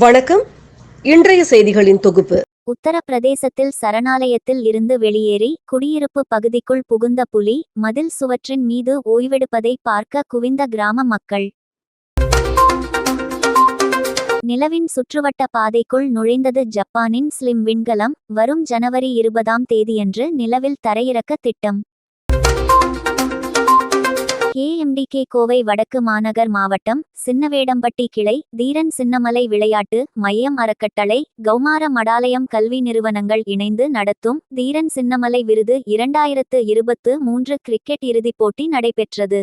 வணக்கம். இன்றைய செய்திகளின் தொகுப்பு. உத்தரப்பிரதேசத்தில் சரணாலயத்தில் இருந்து வெளியேறி குடியிருப்பு பகுதிக்குள் புகுந்த புலி மதில் சுவற்றின் மீது ஓய்வெடுப்பதை பார்க்க குவிந்த கிராம மக்கள். நிலவின் சுற்றுவட்ட பாதைக்குள் நுழைந்தது ஜப்பானின் ஸ்லிம் விண்கலம் வரும் ஜனவரி இருபதாம் தேதியன்று நிலவில் தரையிறக்க திட்டம். ஏஎம்டிகே கோவை வடக்கு மாநகர் மாவட்டம் சின்னவேடம்பட்டி கிளை தீரன் சின்னமலை விளையாட்டு மையம் அறக்கட்டளை கௌமார மடாலயம் கல்வி நிறுவனங்கள் இணைந்து நடத்தும் தீரன் சின்னமலை விருது இரண்டாயிரத்து இருபத்து மூன்று கிரிக்கெட் இறுதிப் போட்டி நடைபெற்றது.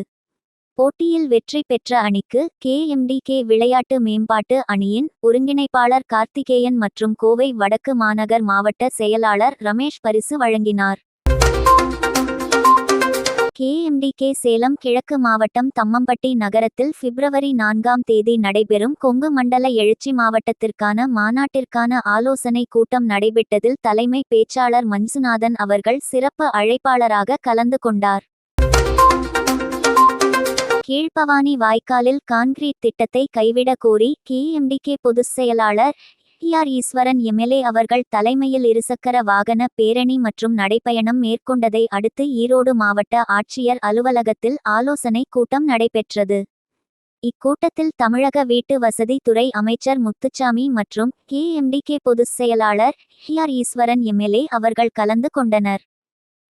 போட்டியில் வெற்றி பெற்ற அணிக்கு கேஎம்டிகே விளையாட்டு மேம்பாட்டு அணியின் ஒருங்கிணைப்பாளர் கார்த்திகேயன் மற்றும் கோவை வடக்கு மாநகர் மாவட்ட செயலாளர் ரமேஷ் பரிசு வழங்கினார். கேஎம்டிகே சேலம் கிழக்கு மாவட்டம் தம்மம்பட்டி நகரத்தில் பிப்ரவரி நான்காம் தேதி நடைபெறும் கொங்கு மண்டல எழுச்சி மாவட்டத்திற்கான மாநாட்டிற்கான ஆலோசனை கூட்டம் நடைபெற்றதில் தலைமை பேச்சாளர் மஞ்சுநாதன் அவர்கள் சிறப்பு அழைப்பாளராக கலந்து கொண்டார். கீழ்பவானி வாய்க்காலில் கான்கிரீட் திட்டத்தை கைவிட கோரி கேஎம்டிகே பொதுச் செயலாளர் ஆர் ஈஸ்வரன் எம்எல்ஏ அவர்கள் தலைமையில் இருசக்கர வாகன பேரணி மற்றும் நடைப்பயணம் மேற்கொண்டதை அடுத்து ஈரோடு மாவட்ட ஆட்சியர் அலுவலகத்தில் ஆலோசனை கூட்டம் நடைபெற்றது. இக்கூட்டத்தில் தமிழக வீட்டு வசதி துறை அமைச்சர் முத்துச்சாமி மற்றும் கேஎம்டிகே பொதுச் செயலாளர் ஆர் ஈஸ்வரன் எம்எல்ஏ அவர்கள் கலந்து கொண்டனர்.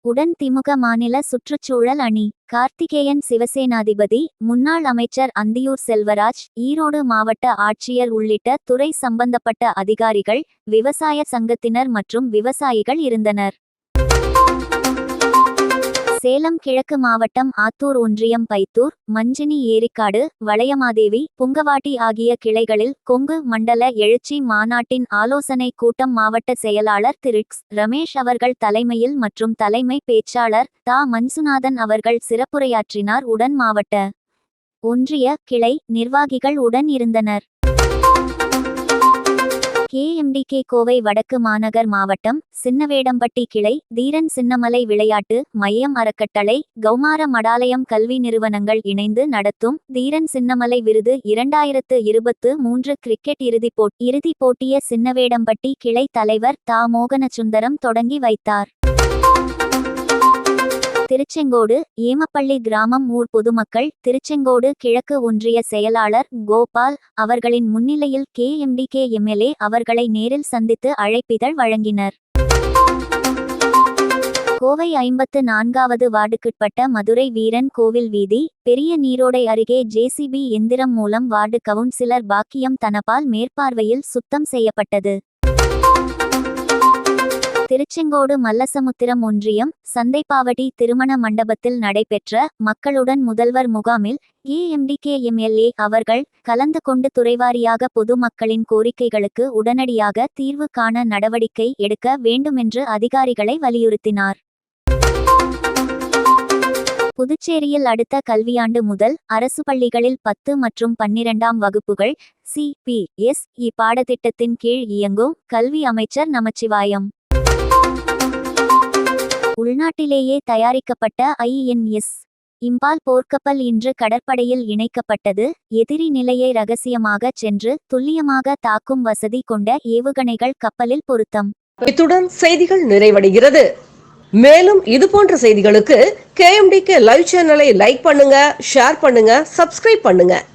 உடன் திமுக மாநில சுற்றுச்சூழல் அணி கார்த்திகேயன் சிவசேனாதிபதி முன்னாள் அமைச்சர் அந்தியூர் செல்வராஜ் ஈரோடு மாவட்ட ஆட்சியர் உள்ளிட்ட துறை சம்பந்தப்பட்ட அதிகாரிகள் விவசாய சங்கத்தினர் மற்றும் விவசாயிகள் இருந்தனர். சேலம் கிழக்கு மாவட்டம் ஆத்தூர் ஒன்றியம் பைத்தூர் மஞ்சினி ஏரிக்காடு வளையமாதேவி புங்கவாட்டி ஆகிய கிளைகளில் கொங்கு மண்டல எழுச்சி மாநாட்டின் ஆலோசனை கூட்டம் மாவட்ட செயலாளர் திரிக்ஸ் ரமேஷ் அவர்கள் தலைமையில் மற்றும் தலைமை பேச்சாளர் தா. மன்சுநாதன் அவர்கள் சிறப்புரையாற்றினார். உடன் மாவட்ட ஒன்றிய கிளை நிர்வாகிகள் உடன் இருந்தனர். கேஎம்டிகே கோவை வடக்கு மாநகர் மாவட்டம் சின்னவேடம்பட்டி கிளை தீரன் சின்னமலை விளையாட்டு மையம் அறக்கட்டளை கௌமார மடாலயம் கல்வி நிறுவனங்கள் இணைந்து நடத்தும் தீரன் சின்னமலை விருது இரண்டாயிரத்து இருபத்து மூன்று கிரிக்கெட் இறுதிப் போட்டி இறுதிப் போட்டிய சின்னவேடம்பட்டி கிளை தலைவர் தா. மோகனசுந்தரம் தொடங்கி வைத்தார். திருச்செங்கோடு ஏமப்பள்ளி கிராமம் ஊர் பொதுமக்கள் திருச்செங்கோடு கிழக்கு ஒன்றிய செயலாளர் கோபால் அவர்களின் முன்னிலையில் கே எம்டி கே எம்எல்ஏ அவர்களை நேரில் சந்தித்து அழைப்பிதழ் வழங்கினர். கோவை ஐம்பத்து நான்காவது வார்டுக்குட்பட்ட மதுரை வீரன் கோவில் வீதி பெரிய நீரோடை அருகே ஜேசிபி எந்திரம் மூலம் வார்டு கவுன்சிலர் பாக்கியம் தனபால் மேற்பார்வையில் சுத்தம் செய்யப்பட்டது. திருச்செங்கோடு மல்லசமுத்திரம் ஒன்றியம் சந்தைப்பாவடி திருமண மண்டபத்தில் நடைபெற்ற மக்களுடன் முதல்வர் முகாமில் ஏஎம்டிகே எம்எல்ஏ அவர்கள் கலந்து கொண்டு துறைவாரியாக பொதுமக்களின் கோரிக்கைகளுக்கு உடனடியாக தீர்வு காண நடவடிக்கை எடுக்க வேண்டுமென்று அதிகாரிகளை வலியுறுத்தினார். புதுச்சேரியில் அடுத்த கல்வியாண்டு முதல் அரசு பள்ளிகளில் பத்து மற்றும் பன்னிரெண்டாம் வகுப்புகள் சி. பி. எஸ். இ. பாடத்திட்டத்தின் கீழ் இயங்கும் கல்வி அமைச்சர் நமச்சிவாயம். உள்நாட்டிலேயே தயாரிக்கப்பட்ட ஐஎன்எஸ் இம்பால் போர்க்கப்பல் இன்று கடற்படையில் இணைக்கப்பட்டது எதிரி நிலையை ரகசியமாக சென்று துல்லியமாக தாக்கும் வசதி கொண்ட ஏவுகணைகள் கப்பலில் பொருத்தம். இத்துடன் செய்திகள் நிறைவடைகிறது. மேலும் இது போன்ற செய்திகளுக்கு கேஎம்டிகே லைவ் சேனலை லைக் பண்ணுங்க ஷேர் பண்ணுங்க சப்ஸ்கிரைப் பண்ணுங்க.